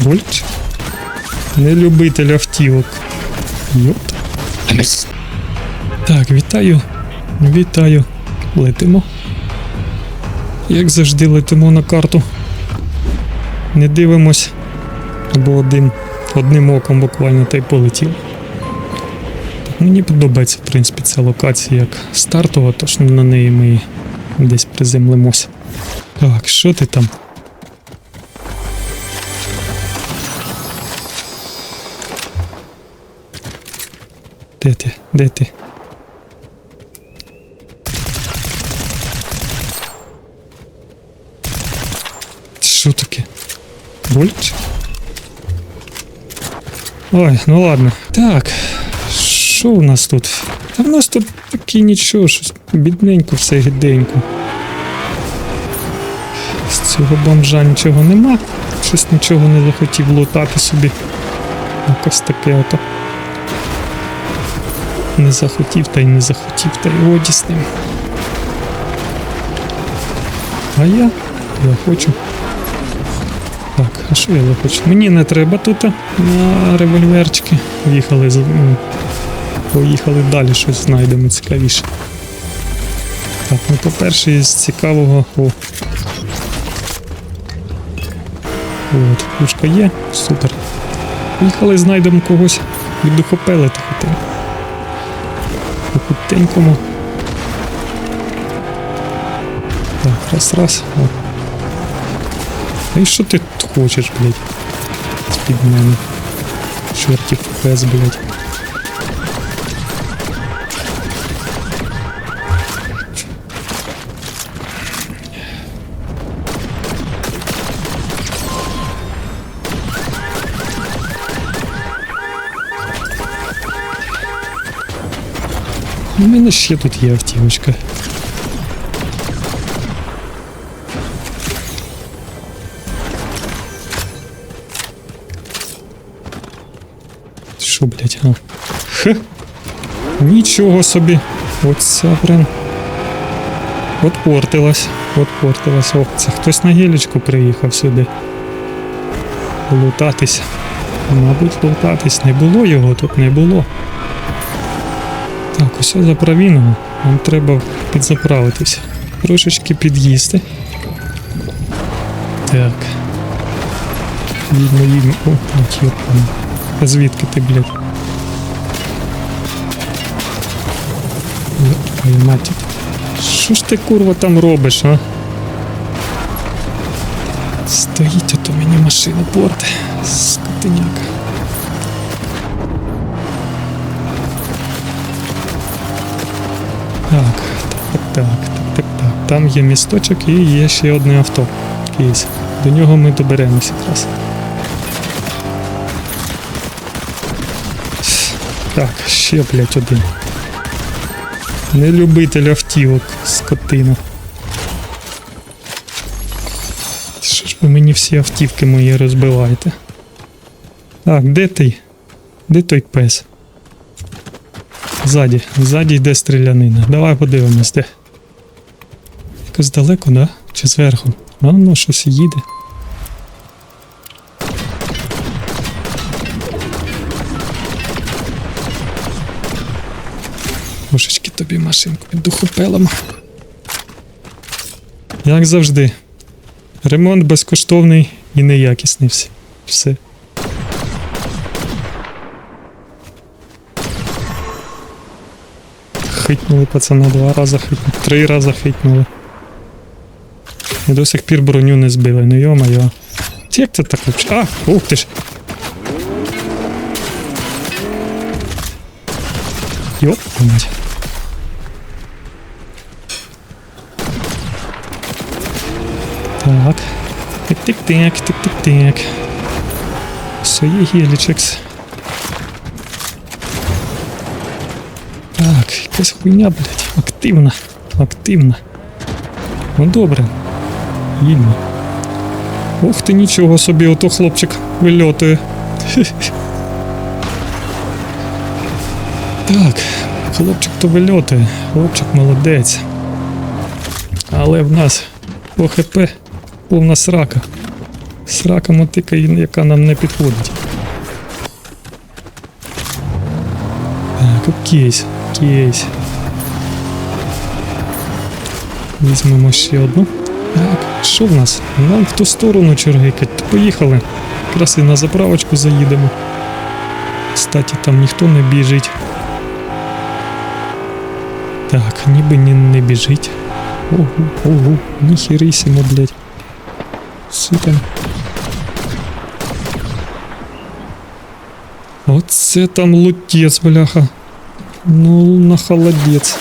Болить? Не любитель автівок. Йот. Так, вітаю. Вітаю. Летимо. Як завжди летимо на карту. Не дивимось. Або один, одним оком буквально та й полетів. Так, мені подобається, в принципі, ця локація як стартова, тож на неї ми десь приземлимося. Так, що ти там? Де ти? Що таке? Болить? Ой, ну ладно. Так. Що у нас тут? Та в нас тут такі нічого, щось бідненько, все гіденько. З цього бомжа нічого нема. Щось нічого не захотів лутати собі. Якось таке ото. Не захотів та й не захотів, та й годі з ним. А я? Я хочу. Так, а що я захочу? Мені не треба тут на револьверчики. Їхали з. Поїхали далі, щось знайдемо цікавіше. Так, ну по-перше, із цікавого. О. От, пушка є, супер. Поїхали, знайдемо когось віддухопелити хотів. По хутенькому. Так, раз, раз. А і що ти хочеш, блядь? З-під мене. Чортів пес, блядь. У мене ще тут є автівочка. Що, блядь, а? Х. Нічого собі. Оця прям. От портилась. От портилась. О, це хтось на гелічку приїхав сюди. Лутатись. Мабуть, лутатись. Не було його, тут не було. Так, усе заправіно. Нам треба підзаправитися. Трошечки під'їсти. Так. Їдьмо, їдьмо. О, йопана. А звідки ти, блядь? Твою мать. Що ж ти, курва, там робиш, а? Стоїть, ото мені машину порте. Скотиняка. Так, так, так, так, так, так. Там є місточок і є ще одне авто. Кейс. До нього ми доберемося якраз. Так, ще, блядь, один. Не любитель автівок, скотина. Що ж ви мені всі автівки мої розбиваєте? Так, де ти? Де той пес? Ззаді, ззаді йде стрілянина. Давай подивимось, де. Якось далеко, да? Чи зверху? А ну щось їде. Божечки тобі машинку під духопелом. Як завжди. Ремонт безкоштовний і неякісний. Все. Хитнули пацана два рази хитнули. Три рази хитнули. І до сих пір броню не збили. Ну йо-моє. Як це так вообще? А, ух ти ж. Йоп, мать. Так. Тик-тик-тик, тик-тик-тик. Все є гелічекс. Так, якась хуйня, блядь, активна. Активна. Ну добре. Їдьмо. Ух ти, нічого собі, ото хлопчик вильотує. Так, хлопчик то вильотує, хлопчик молодець. Але в нас по ХП повна срака. Срака мотика, яка нам не підходить. Так, окейсь, окейсь. Візьмемо ще одну. Так, що в нас? Нам в ту сторону чергикать. Поїхали. Якраз і на заправочку заїдемо. Кстати, там ніхто не біжить. Так, ніби ні, не біжить. Ого, ого, ніхерисимо, блядь. Супер. Оце там лутець, бляха. Ну, на холодець.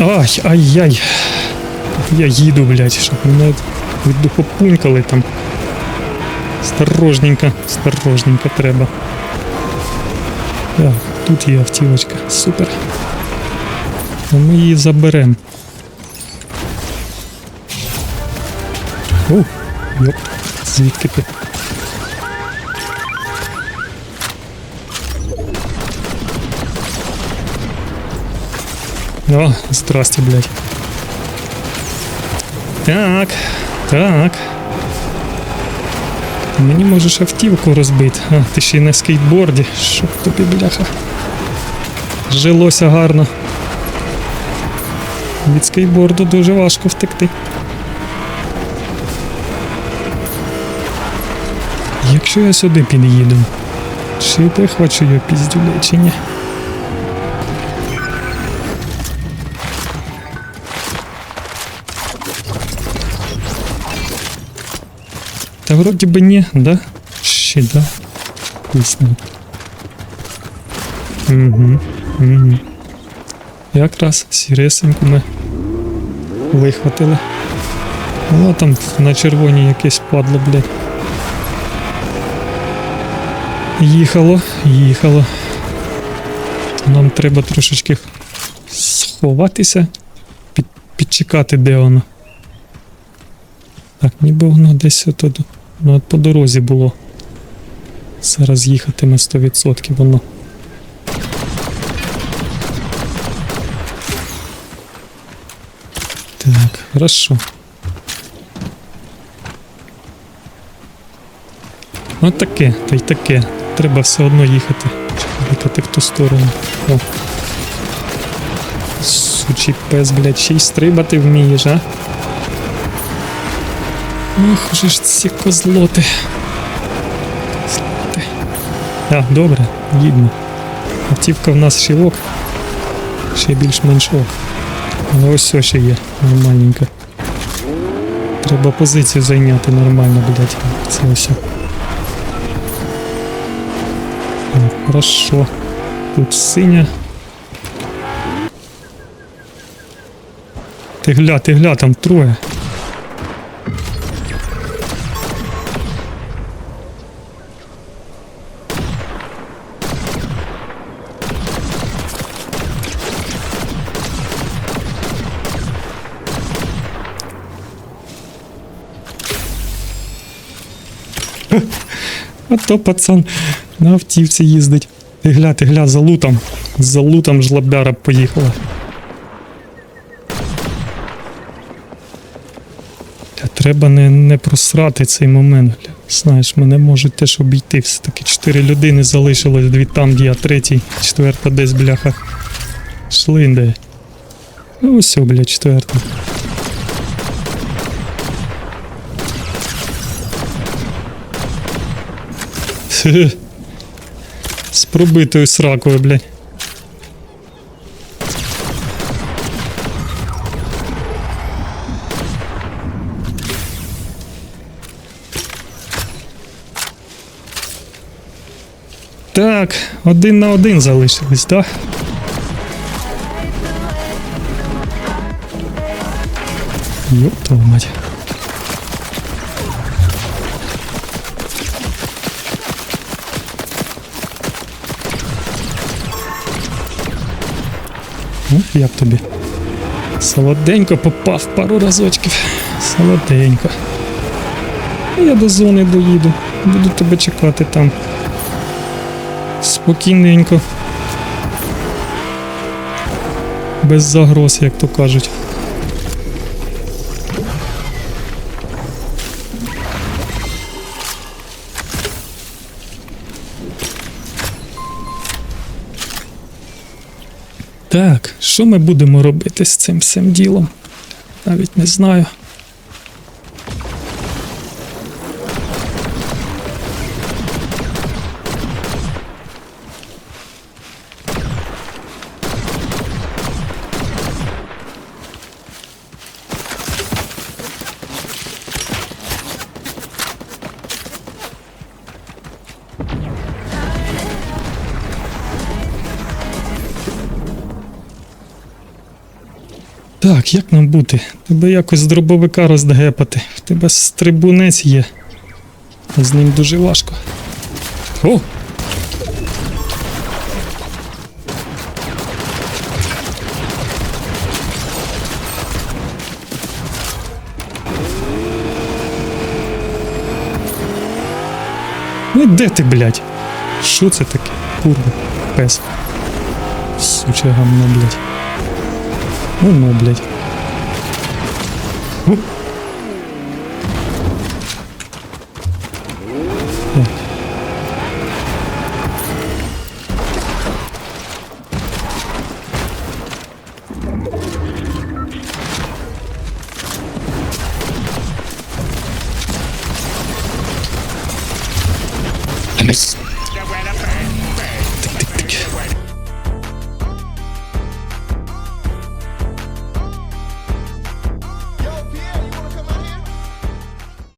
Ай, ай-яй. Я їду, блядь, щоб мене віддухопунькали там. Осторожненько, осторожненько треба. Так, тут є автівочка. Супер. А ми її заберемо. О, йоп, звідки ти? О, здрасте, блядь. Так, так. Мені можеш автівку розбити. А, ти ще й на скейтборді. Щоб тобі, бляха. Жилося гарно. Від скейтборду дуже важко втекти. Якщо я сюди під'їду, чи я піздюлей, чи ні? Та вроді би ні, да? Ще да. Пісня. Угу. Угу. Якраз сіресеньку ми вихватили. Ну там на червоній якесь падло, блядь. Їхало, їхало. Нам треба трошечки сховатися, під, підчекати, де воно. Так, ніби воно десь отут. Ну, от по дорозі було. Зараз їхатиме 100% воно. Так, хорошо. Ну таке, та й таке. Треба все одно їхати. Їхати в ту сторону. О. Сучий пес, блядь, ще й стрибати вмієш, а? Ох, же ж ці козлоти. Козлоти. А, добре, їдемо. Автівка в нас ще ок. Ще більш-менш ок. Але ось все ще є, нормальненько. Треба позицію зайняти нормально, блядь. Це. О, Хорошо. Тут синя. Ти гля, ти гля, там троє. То пацан на автівці їздить. Ти гля, ти гля, за лутом. За лутом жлобяра поїхала. Треба не, не просрати цей момент. Знаєш, мене можуть теж обійти. Все-таки чотири людини залишилось, дві там, є, а третій, четверта десь, бляха. Шлинде. Ну ось, бля, четверта. З пробитою сракою, блядь. Так, один на один залишились, так? Ёб твою мать. Як тобі? Солоденько попав пару разочків. Солоденько. Я до зони доїду. Буду тебе чекати там. Спокійненько. Без загроз, як то кажуть. Так, що ми будемо робити з цим всім ділом? Навіть не знаю. Так, як нам бути? Тебе якось з дробовика роздгепати. В тебе стрибунець є. З ним дуже важко. О! Ну де ти, блядь? Що це таке? Курва, пес. Суче гамно, блядь. Ну, ну, блядь.